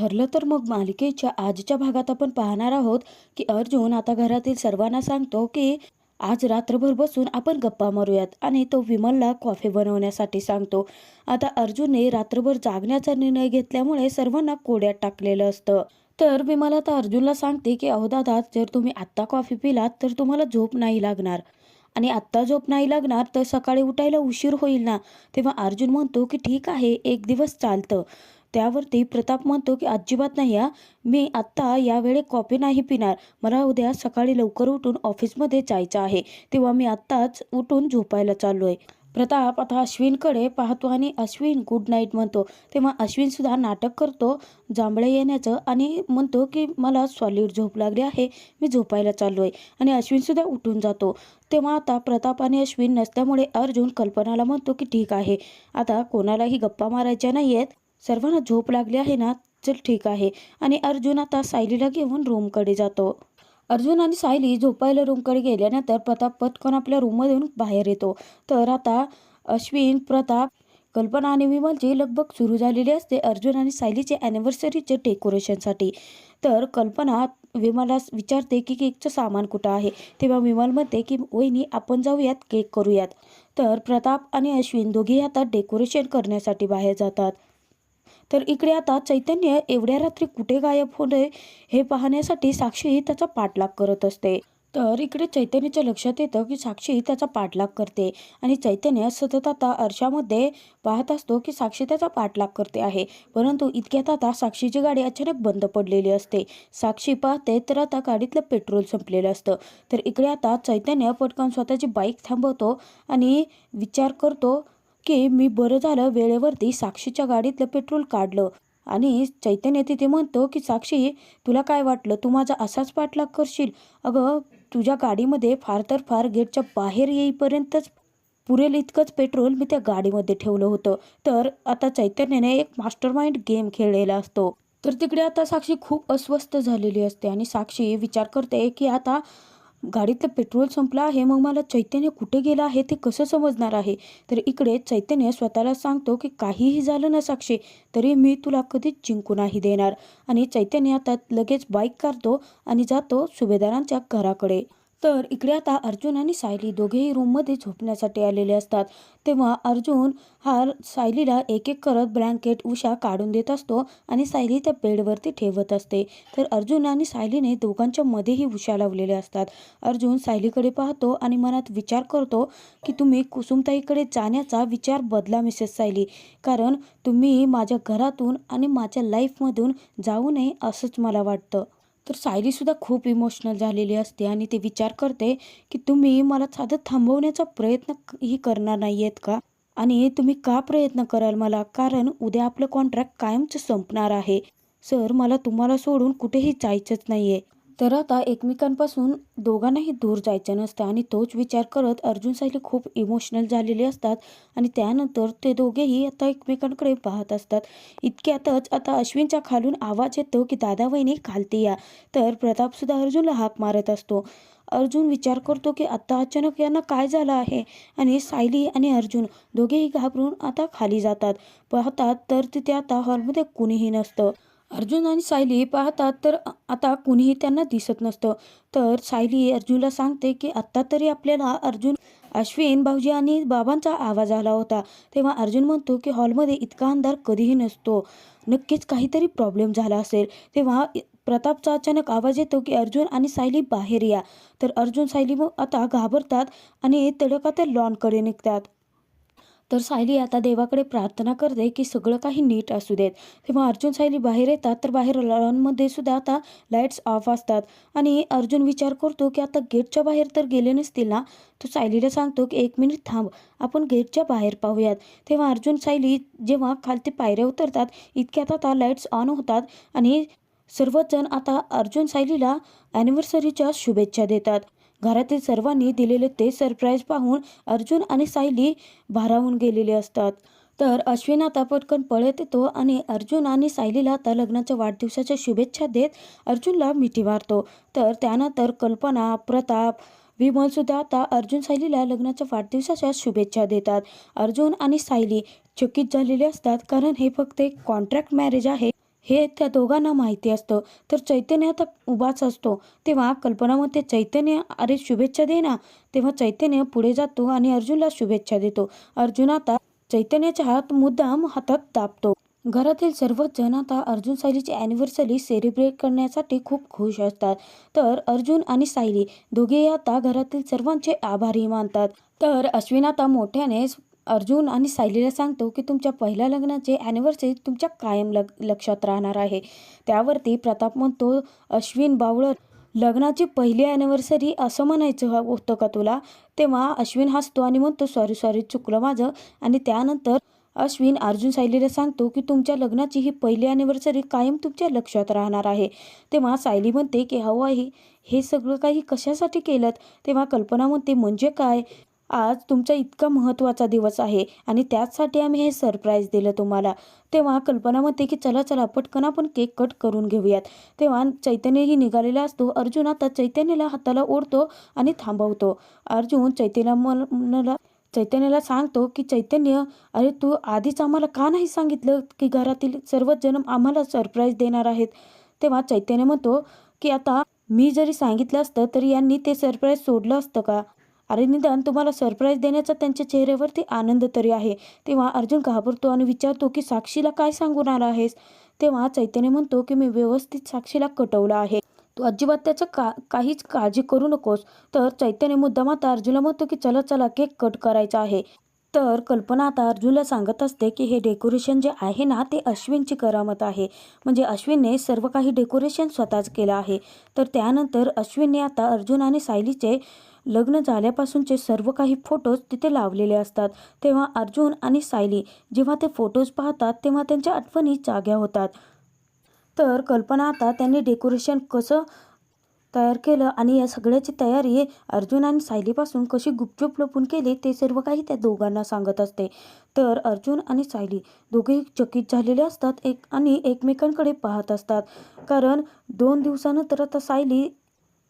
ठरलं तर मग मालिकेच्या आजच्या भागात आपण पाहणार आहोत की अर्जुन आता घरातील सर्वांना सांगतो की आज रात्रभर बसून आपण गप्पा मारूयात आणि तो विमलला कॉफी बनवण्यासाठी सांगतो. आता अर्जुनने रात्रभर जागण्याचा निर्णय घेतल्यामुळे सर्वांना कोड्यात टाकलेलं असतं. तर विमल आता अर्जुनला सांगते की अहो दादा जर तुम्ही आत्ता कॉफी पिलात तर तुम्हाला झोप नाही लागणार. आणि आत्ता झोप नाही लागणार तर सकाळी उठायला उशीर होईल ना? तेव्हा अर्जुन म्हणतो की ठीक आहे एक दिवस चालतं. त्यावरती प्रताप म्हणतो की अजिबात नाही हा. मी आत्ता यावेळी कॉफी नाही पिणार. मला उद्या सकाळी लवकर उठून ऑफिसमध्ये जायचं आहे. तेव्हा मी आत्ताच उठून झोपायला चाललो आहे प्रताप आता अश्विनकडे पाहतो आणि अश्विन गुड नाईट म्हणतो. तेव्हा अश्विनसुद्धा नाटक करतो जांभळे येण्याचं आणि म्हणतो की मला सॉलिड झोप लागली आहे. मी झोपायला चाललो आहे आणि अश्विनसुद्धा उठून जातो. तेव्हा आता प्रताप आणि अश्विन नसल्यामुळे अर्जुन कल्पनाला म्हणतो की ठीक आहे. आता कोणालाही गप्पा मारायच्या नाही आहेत सर्वांना झोप लागली आहे ना? चल ठीक आहे. आणि अर्जुन आता सायलीला घेऊन रूमकडे जातो. अर्जुन आणि सायली झोपायला रूमकडे गेल्यानंतर प्रताप पटकन आपल्या रूममधून बाहेर येतो. तर आता अश्विन प्रताप कल्पना आणि विमलची लगबग सुरू झालेली असते अर्जुन आणि सायलीचे ॲनिव्हर्सरीचे डेकोरेशनसाठी तर कल्पना विमला विचारते की केकचं सामान कुठं आहे? तेव्हा विमल म्हणते की वहिनी आपण जाऊयात केक करूयात. तर प्रताप आणि अश्विन दोघेही आता डेकोरेशन करण्यासाठी बाहेर जातात. तर इकडे आता चैतन्य एवढ्या रात्री कुठे गायब होणे हे पाहण्यासाठी साक्षी त्याचा पाठलाग करत असते. तर इकडे चैतन्याच्या लक्षात येतं की साक्षी त्याचा पाठलाग करते आणि चैतन्य सतत आता आरशामध्ये पाहत असतो की साक्षी त्याचा पाठलाग करते आहे. परंतु इतक्यात आता साक्षीची गाडी अचानक बंद पडलेली असते. साक्षी पाहते तर आता गाडीतलं पेट्रोल संपलेलं असतं. तर इकडे आता चैतन्य पटकन स्वतःची बाईक थांबवतो आणि विचार करतो की मी बरं झालं वेळेवरती साक्षीच्या गाडीतलं पेट्रोल काढलं. आणि चैतन्य तिथे म्हणतो की साक्षी तुला काय वाटलं? तू माझा असाच पाठलाग करशील? अगं तुझ्या गाडीमध्ये फार तर फार गेटच्या बाहेर येईपर्यंतच पुरेल इतकंच पेट्रोल मी त्या गाडीमध्ये ठेवलं होतं. तर आता चैतन्याने एक मास्टर माइंड गेम खेळलेला असतो. तर तिकडे आता साक्षी खूप अस्वस्थ झालेली असते आणि साक्षी विचार करते की आता गाडीतलं पेट्रोल संपलं आहे मग मला चैतन्य कुठे गेलं आहे ते कसं समजणार आहे? तर इकडे चैतन्य स्वतःला सांगतो की काहीही झालं ना साक्षी तरी मी तुला कधीच जिंकू नाही देणार. आणि चैतन्य आता लगेच बाईक काढतो आणि जातो सुभेदारांच्या घराकडे. तर इकडे आता अर्जुन आणि सायली दोघेही रूममध्ये झोपण्यासाठी आलेले असतात. तेव्हा अर्जुन हा सायलीला एक एक करत ब्लँकेट उषा काढून देत असतो आणि सायली त्या बेडवरती ठेवत असते. तर अर्जुन आणि सायलीने दोघांच्या मध्येही उषा लावलेल्या असतात. अर्जुन सायलीकडे पाहतो आणि मनात विचार करतो की तुम्ही कुसुमताईकडे जाण्याचा विचार बदला मिसेस सायली. कारण तुम्ही माझ्या घरातून आणि माझ्या लाईफमधून जाऊ नये असंच मला वाटतं. तर सायलीसुद्धा खूप इमोशनल झालेली असते आणि ते विचार करते की तुम्ही मला साधं थांबवण्याचा प्रयत्न ही करणार नाही आहेत का? आणि तुम्ही का प्रयत्न कराल मला? कारण उद्या आपलं कॉन्ट्रॅक्ट कायमचं संपणार आहे. सर मला तुम्हाला सोडून कुठेही जायचंच नाही आहे तर आता एकमेकांपासून दोघांनाही दूर जायचं नसतं आणि तोच विचार करत अर्जुन सायली खूप इमोशनल झालेले असतात आणि त्यानंतर ते दोघेही आता एकमेकांकडे पाहत असतात. इतक्यातच आता अश्विनच्या खालून आवाज येतो की दादा वहिनी खालती या. तर प्रतापसुद्धा अर्जुनला हाक मारत असतो. अर्जुन विचार करतो की आत्ता अचानक यांना काय झालं आहे? आणि सायली आणि अर्जुन दोघेही घाबरून आता खाली जातात. पाहतात तर तिथे आता हॉलमध्ये कुणीही नसतं. अर्जुन आणि सायली पाहतात तर आता कुणीही त्यांना दिसत नसतं. तर सायली अर्जुनला सांगते की आत्ता तरी आपल्याला अर्जुन अश्विन भाऊजी आणि बाबांचा आवाज आला होता. तेव्हा अर्जुन म्हणतो की हॉलमध्ये इतका अंधार कधीही नसतो. नक्कीच काहीतरी प्रॉब्लेम झाला असेल. तेव्हा प्रतापचा अचानक आवाज येतो की अर्जुन आणि सायली बाहेर या. तर अर्जुन सायली मग आता घाबरतात आणि तडकात लॉनकडे निघतात. तर सायली आता देवाकडे प्रार्थना करते की सगळं काही नीट असू देत. तेव्हा अर्जुन सायली बाहेर येतात तर बाहेर लॉनमध्ये सुद्धा आता लाईट्स ऑफ असतात. आणि अर्जुन विचार करतो की आता गेटच्या बाहेर तर गेले नसतील ना? तो सायलीला सांगतो की एक मिनिट थांब आपण गेटच्या बाहेर पाहूयात. तेव्हा अर्जुन सायली जेव्हा खालती पायऱ्या उतरतात इतक्यात आता लाईट्स ऑन होतात आणि सर्वजण आता अर्जुन सायलीला ॲनिव्हर्सरीच्या शुभेच्छा देतात. घरातील सर्वांनी दिलेले ते सरप्राईज पाहून अर्जुन आणि सायली भारावून गेलेले असतात. तर अश्विन आता पटकन पळत येतो आणि अर्जुन आणि सायलीला आता लग्नाच्या वाढदिवसाच्या शुभेच्छा देत अर्जुनला मिठी मारतो. तर त्यानंतर कल्पना प्रताप विमलसुद्धा आता अर्जुन सायलीला लग्नाच्या वाढदिवसाच्या शुभेच्छा देतात. अर्जुन आणि सायली चकित झालेले असतात कारण हे फक्त एक कॉन्ट्रॅक्ट मॅरेज आहे. हे त्या दोघांना माहिती असतं. तर चैतन्य आता उभाच असतो. तेव्हा कल्पना म्हणते चैतन्य अरे शुभेच्छा दे ना. तेव्हा चैतन्य पुढे जातो आणि अर्जुनला शुभेच्छा देतो. अर्जुन आता चैतन्याच्या हात मुद्दाम हातात दाबतो. घरातील सर्वच जण आता अर्जुन सायलीची अॅनिव्हर्सरी सेलिब्रेट करण्यासाठी खूप खुश असतात. तर अर्जुन आणि सायली दोघेही आता घरातील सर्वांचे आभारी मानतात. तर अश्विन आता मोठ्याने अर्जुन आणि सायलीला सांगतो की तुमच्या पहिल्या लग्नाचे ॲनिव्हर्सरी तुमच्या कायम लग लक्षात राहणार आहे. त्यावरती प्रताप म्हणतो अश्विन बावळ लग्नाची पहिली ॲनिव्हर्सरी असं म्हणायचं होतं का तुला? तेव्हा अश्विन हसतो आणि म्हणतो सॉरी सॉरी चुकलं माझं. आणि त्यानंतर अश्विन अर्जुन सायलीला सांगतो की तुमच्या लग्नाची ही पहिली ॲनिव्हर्सरी कायम तुमच्या लक्षात राहणार आहे. तेव्हा सायली म्हणते की हवं आहे. हे सगळं काही कशासाठी केलं तेव्हा कल्पना म्हणते म्हणजे काय? आज तुमचा इतका महत्त्वाचा दिवस आहे आणि त्याचसाठी आम्ही हे सरप्राईज दिलं तुम्हाला. तेव्हा कल्पना म्हणते की चला चला पटकन आपण केक कट करून घेऊयात. तेव्हा चैतन्यही निघालेला असतो. अर्जुन आता चैतन्याला हाताला ओढतो आणि थांबवतो. अर्जुन चैतन्याला चैतन्याला सांगतो की चैतन्य अरे तू आधीच आम्हाला का नाही सांगितलं की घरातील सर्वच जण आम्हाला सरप्राईज देणार आहेत? तेव्हा चैतन्य म्हणतो की आता मी जरी सांगितलं असतं तरी यांनी ते सरप्राईज सोडलं असतं का? अरे निदान तुम्हाला सरप्राईज देण्याचा त्यांच्या चेहऱ्यावरती आनंद तरी आहे. तेव्हा अर्जुन घाबरतो आणि विचारतो की साक्षीला काय सांगून आला आहेस? तेव्हा चैतन्य म्हणतो की मी व्यवस्थित साक्षीला कटवलं आहे. तू अजिबात त्याचं का काहीच काळजी करू नकोस. तर चैतन्य मुद्दाम आता अर्जुनला म्हणतो की चला चला केक कट करायचा आहे. तर कल्पना आता अर्जुनला सांगत असते की हे डेकोरेशन जे आहे ना ते अश्विनची करामत आहे. म्हणजे अश्विनने सर्व काही डेकोरेशन स्वतःच केलं आहे. तर त्यानंतर अश्विनने आता अर्जुन आणि सायलीचे लग्न झाल्यापासूनचे सर्व काही फोटोज तिथे लावलेले असतात. तेव्हा अर्जुन आणि सायली जेव्हा ते फोटोज पाहतात तेव्हा त्यांच्या आठवणी जाग्या होतात. तर कल्पना आता त्यांनी डेकोरेशन कसं तयार केलं आणि या सगळ्याची तयारी अर्जुन आणि सायलीपासून कशी गुपचूप लपून केली ते सर्व काही त्या दोघांना सांगत असते. तर अर्जुन आणि सायली दोघेही चकित झालेले असतात एक आणि एकमेकांकडे पाहत असतात. कारण दोन दिवसानंतर आता सायली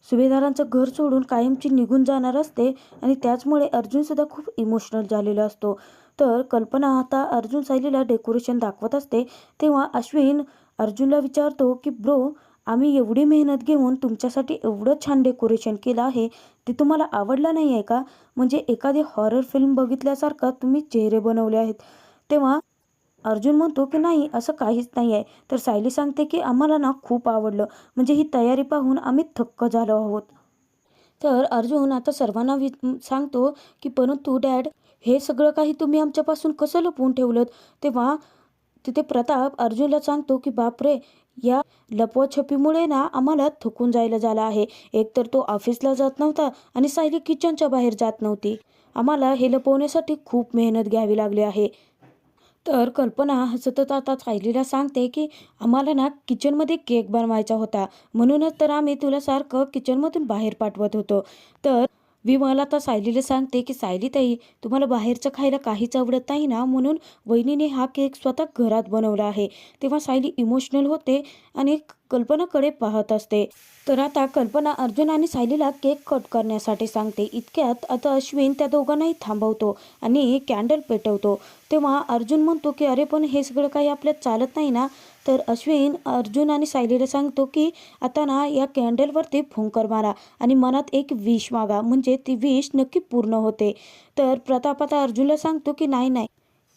सुभेदारांचं घर सोडून कायमची निघून जाणार असते आणि त्याचमुळे अर्जुनसुद्धा खूप इमोशनल झालेला असतो. तर कल्पना आता अर्जुन सायलीला डेकोरेशन दाखवत असते तेव्हा अश्विन अर्जुनला विचारतो की ब्रो आम्ही एवढी मेहनत घेऊन तुमच्यासाठी एवढं छान डेकोरेशन केलं आहे ते तुम्हाला आवडलं नाही आहे का? म्हणजे एखादी हॉरर फिल्म बघितल्यासारखं तुम्ही चेहरे बनवले आहेत. तेव्हा अर्जुन म्हणतो की नाही असं काहीच नाही आहे तर सायली सांगते की आम्हाला ना खूप आवडलं. म्हणजे ही तयारी पाहून आम्ही थक्क झालो आहोत. तर अर्जुन आता सर्वांना वि सांगतो की परंतु डॅड हे सगळं काही तुम्ही आमच्यापासून कसं लपवून ठेवलं तेव्हा तिथे प्रताप अर्जुनला सांगतो की बापरे या लपवाछपीमुळे ना आम्हाला थकून जायला झाला आहे. एकतर तो ऑफिसला जात नव्हता आणि सायली किचनच्या बाहेर जात नव्हती. आम्हाला हे लपवण्यासाठी खूप मेहनत घ्यावी लागली आहे. तर कल्पना सतत आता सायलीला सांगते की आम्हाला ना किचनमध्ये केक बनवायचा होता. म्हणूनच तर आम्ही तुला सारखं किचनमधून बाहेर पाठवत होतो. तर विमल आता सायलीला सांगते की सायली ताई तुम्हाला बाहेरचं खायला काहीच आवडत नाही ना? म्हणून वहिनीने हा केक स्वतः घरात बनवला आहे. तेव्हा सायली इमोशनल होते आणि कल्पनाकडे पाहत असते. तर आता कल्पना अर्जुन आणि सायलीला केक कट करण्यासाठी सांगते. इतक्यात आता अश्विन त्या दोघांनाही थांबवतो आणि कॅन्डल पेटवतो. तेव्हा अर्जुन म्हणतो की अरे पण हे सगळं काही आपल्यात चालत नाही ना? तर अश्विन अर्जुन आणि सायलीला सांगतो की आता ना या कॅन्डलवरती फुंकर मारा आणि मनात एक विष मागा. म्हणजे ती विष नक्की पूर्ण होते. तर प्रताप आता अर्जुनला सांगतो की नाही नाही.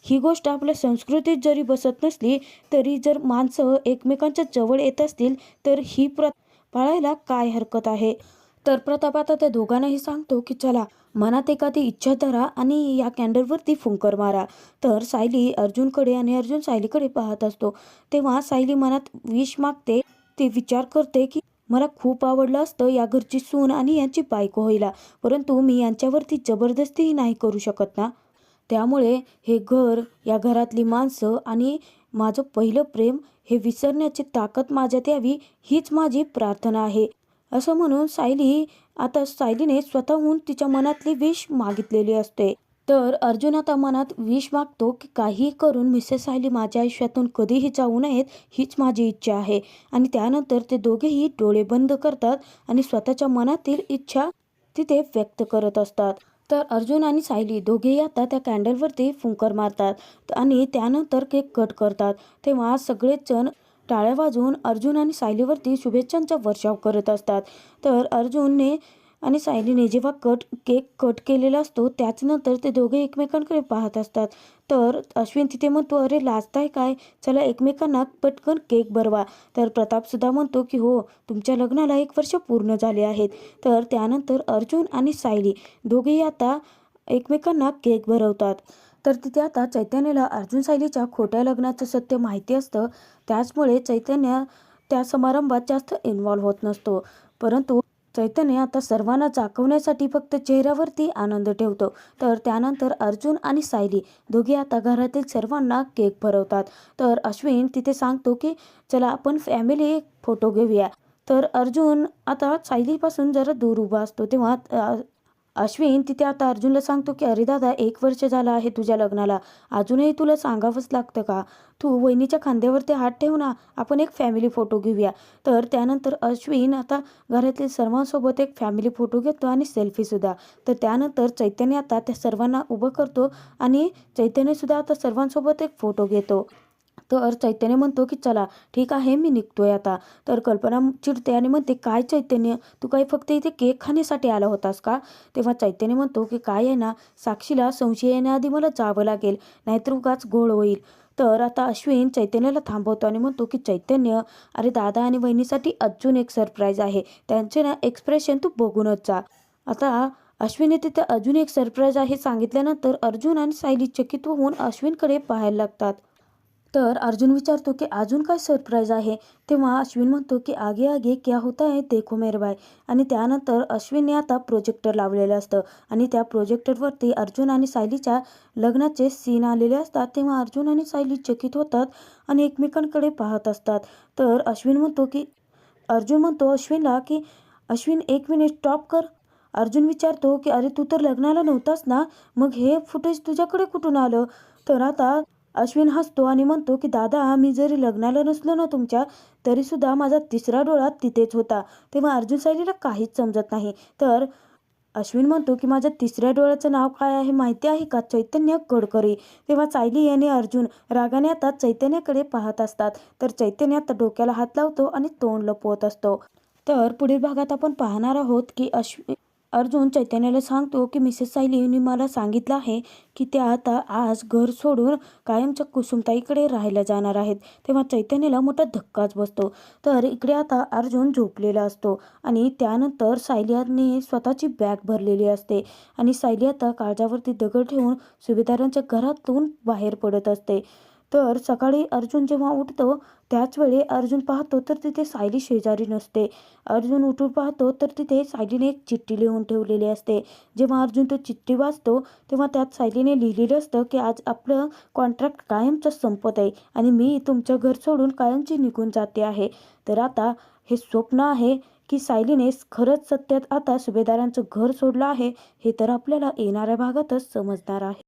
ही गोष्ट आपल्या संस्कृतीत जरी बसत नसली तरी जर माणसं एकमेकांच्या जवळ येत असतील तर ही प्र पाळायला काय हरकत आहे? तर प्रताप आता त्या दोघांनाही सांगतो की चला मनात एखादी इच्छा धरा आणि या कॅन्डलवरती फुंकर मारा. तर सायली अर्जुनकडे आणि अर्जुन सायलीकडे पाहत असतो. तेव्हा सायली मनात विष मागते. ते विचार करते की मला खूप आवडलं असतं या घरची सून आणि यांची बायको व्हायला. परंतु मी यांच्यावरती जबरदस्तीही नाही करू शकत ना? त्यामुळे हे घर या घरातली माणसं आणि माझं पहिलं प्रेम हे विसरण्याची ताकद माझ्यात यावी हीच माझी प्रार्थना आहे. असं म्हणून सायली आता सायलीने स्वतःहून तिच्या मनातली विष मागितलेली असते. तर अर्जुन आता मनात विष मागतो की काही करून मिसेस सायली माझ्या आयुष्यातून कधीही जाऊ नयेत हीच माझी इच्छा आहे. आणि त्यानंतर ते दोघेही डोळे बंद करतात आणि स्वतःच्या मनातील इच्छा तिथे व्यक्त करत असतात. तर अर्जुन आणि सायली दोघेही आता त्या कॅन्डलवरती फुंकर मारतात आणि त्यानंतर केक कट करतात. तेव्हा सगळेच जण टाळ्या वाजवून अर्जुन आणि सायलीवरती शुभेच्छांचा वर्षाव करत असतात. तर अर्जुनने आणि सायलीने जेव्हा कट केक कट केलेला असतो त्याचनंतर ते दोघे एकमेकांकडे पाहत असतात. तर अश्विन तिथे म्हणतो अरे लाजताय काय? चला एकमेकांना पटकन केक भरवा. तर प्रतापसुद्धा म्हणतो की हो तुमच्या लग्नाला एक वर्ष पूर्ण झाले आहेत. तर त्यानंतर अर्जुन आणि सायली दोघेही आता एकमेकांना केक भरवतात. तर तिथे आता चैतन्याला अर्जुन सायलीच्या खोट्या लग्नाचं सत्य माहिती असतं. त्याचमुळे चैतन्य त्या समारंभात जास्त इन्वॉल्व्ह होत नसतो. परंतु चैतन्य आता सर्वांना चाकवण्यासाठी फक्त चेहऱ्यावरती आनंद ठेवतो. तर त्यानंतर अर्जुन आणि सायली दोघे आता घरातील सर्वांना केक भरवतात. तर अश्विन तिथे सांगतो की चला आपण फॅमिली फोटो घेऊया. तर अर्जुन आता सायलीपासून जरा दूर उभा असतो. तेव्हा अश्विन तिथे आता अर्जुनला सांगतो की अरे दादा एक वर्ष झालं आहे तुझ्या लग्नाला. अजूनही तुला सांगावंच लागतं का? तू वहिनीच्या खांद्यावरती हात ठेव ना. आपण एक फॅमिली फोटो घेऊया. तर त्यानंतर अश्विन आता घरातील सर्वांसोबत एक फॅमिली फोटो घेतो आणि सेल्फीसुद्धा तर त्यानंतर चैतन्य आता त्या सर्वांना उभं करतो आणि चैतन्यसुद्धा आता सर्वांसोबत एक फोटो घेतो. तर चैतन्य म्हणतो की चला ठीक आहे मी निघतोय आता. तर कल्पना चिडते आणि म्हणते काय चैतन्य? तू काही फक्त इथे केक खाण्यासाठी आला होतास का? तेव्हा चैतन्य म्हणतो की काय आहे ना साक्षीला संशय येण्याआधी मला जावं लागेल नाहीतर उगाच घोळ होईल. तर आता अश्विन चैतन्याला थांबवतो आणि म्हणतो की चैतन्य अरे दादा आणि वहिनीसाठी अजून एक सरप्राईज आहे. त्यांचे ना एक्सप्रेशन तू बघूनच जा. आता अश्विनने तिथे अजून एक सरप्राईज आहे सांगितल्यानंतर अर्जुन आणि सायली चकित होऊन अश्विनकडे पाहायला लागतात. तर अर्जुन विचारतो की अजून काय सरप्राईज आहे? तेव्हा अश्विन म्हणतो की आगे आगे क्या होता है देखो मेरबाय आणि त्यानंतर अश्विनने आता प्रोजेक्टर लावलेलं असतं. आणि त्या प्रोजेक्टरवरती अर्जुन आणि सायलीच्या लग्नाचे सीन आलेले असतात. तेव्हा अर्जुन आणि सायली चकित होतात आणि एकमेकांकडे पाहत असतात. तर अश्विन म्हणतो की अर्जुन म्हणतो अश्विनला की अश्विन एक मिनिट स्टॉप कर. अर्जुन विचारतो की अरे तू तर लग्नाला नव्हतास ना? मग हे फुटेज तुझ्याकडे कुठून आलं? तर आता अश्विन हसतो आणि म्हणतो की दादा मी जरी लग्नाला नसलो ना तुमच्या तरीसुद्धा माझा तिसरा डोळा तिथेच होता. तेव्हा अर्जुन सायलीला काहीच समजत नाही. तर अश्विन म्हणतो की माझ्या तिसऱ्या डोळ्याचं नाव काय आहे माहिती आहे का? चैतन्य गडकरी. तेव्हा सायली आणि अर्जुन रागाने आता चैतन्याकडे पाहत असतात. तर चैतन्य आता डोक्याला हात लावतो आणि तोंड लपवत असतो. तर पुढील भागात आपण पाहणार आहोत की अश्विन अर्जुन चैतन्याला सांगतो की मिसेस सायलीने मला सांगितलं आहे की त्या आता आज घर सोडून कायमच्या कुसुमताईकडे राहायला जाणार आहेत. तेव्हा चैतन्याला मोठा धक्काच बसतो. तर इकडे आता अर्जुन झोपलेला असतो आणि त्यानंतर सायलियाने स्वतःची बॅग भरलेली असते आणि सायली आता काळजावरती दगड ठेवून सुभेदारांच्या घरातून बाहेर पडत असते. तर सकाळी अर्जुन जेव्हा उठतो त्याच वेळी अर्जुन पाहतो तर तिथे सायली शेजारी नसते. अर्जुन उठून पाहतो तर तिथे सायलीने एक चिठ्ठी लिहून ठेवलेली असते. जेव्हा अर्जुन तो चिठ्ठी वाचतो तेव्हा त्यात सायलीने लिहिलेलं असतं की आज आपलं कॉन्ट्रॅक्ट कायमचं संपत आहे आणि मी तुमचं घर सोडून कायमची निघून जाते आहे. तर आता हे स्वप्न आहे की सायलीने खरंच सत्यात आता सुभेदारांचं घर सोडलं आहे हे तर आपल्याला येणाऱ्या भागातच समजणार आहे.